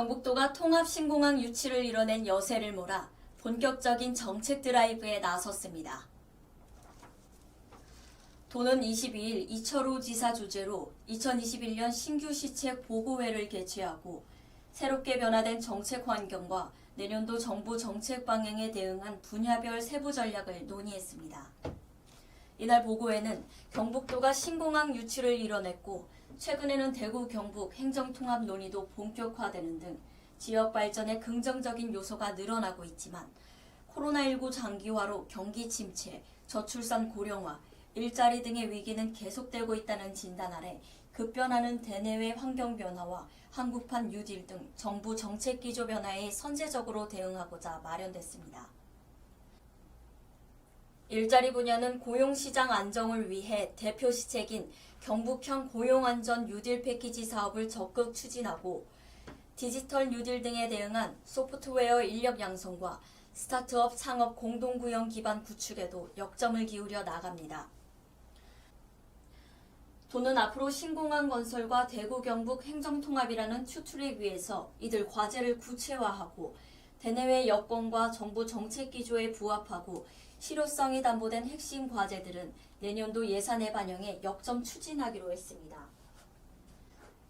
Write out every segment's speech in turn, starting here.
경북도가 통합신공항 유치를 이뤄낸 여세를 몰아 본격적인 정책 드라이브에 나섰습니다. 도는 22일 이철우 지사 주재로 2021년 신규 시책 보고회를 개최하고 새롭게 변화된 정책 환경과 내년도 정부 정책 방향에 대응한 분야별 세부 전략을 논의했습니다. 이날 보고회는 경북도가 신공항 유치를 이뤄냈고 최근에는 대구 경북 행정통합 논의도 본격화되는 등 지역 발전에 긍정적인 요소가 늘어나고 있지만 코로나19 장기화로 경기 침체, 저출산 고령화, 일자리 등의 위기는 계속되고 있다는 진단 아래 급변하는 대내외 환경 변화와 한국판 뉴딜 등 정부 정책 기조 변화에 선제적으로 대응하고자 마련됐습니다. 일자리 분야는 고용시장 안정을 위해 대표 시책인 경북형 고용안전 뉴딜 패키지 사업을 적극 추진하고 디지털 뉴딜 등에 대응한 소프트웨어 인력 양성과 스타트업 창업 공동구형 기반 구축에도 역점을 기울여 나갑니다. 도는 앞으로 신공항 건설과 대구 경북 행정통합이라는 추트랙 위에서 이들 과제를 구체화하고 대내외 여건과 정부 정책 기조에 부합하고 실효성이 담보된 핵심 과제들은 내년도 예산에 반영해 역점 추진하기로 했습니다.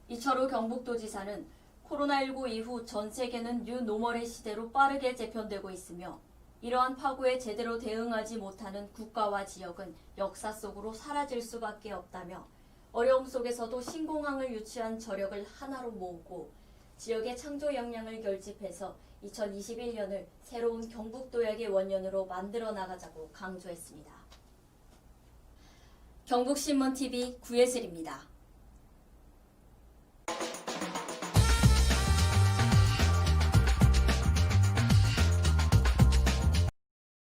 이철우 경북도지사는 코로나19 이후 전 세계는 뉴노멀의 시대로 빠르게 재편되고 있으며 이러한 파고에 제대로 대응하지 못하는 국가와 지역은 역사 속으로 사라질 수밖에 없다며 어려움 속에서도 신공항을 유치한 저력을 하나로 모으고 지역의 창조 역량을 결집해서 2021년을 새로운 경북도약의 원년으로 만들어 나가자고 강조했습니다. 경북신문TV 구예슬입니다.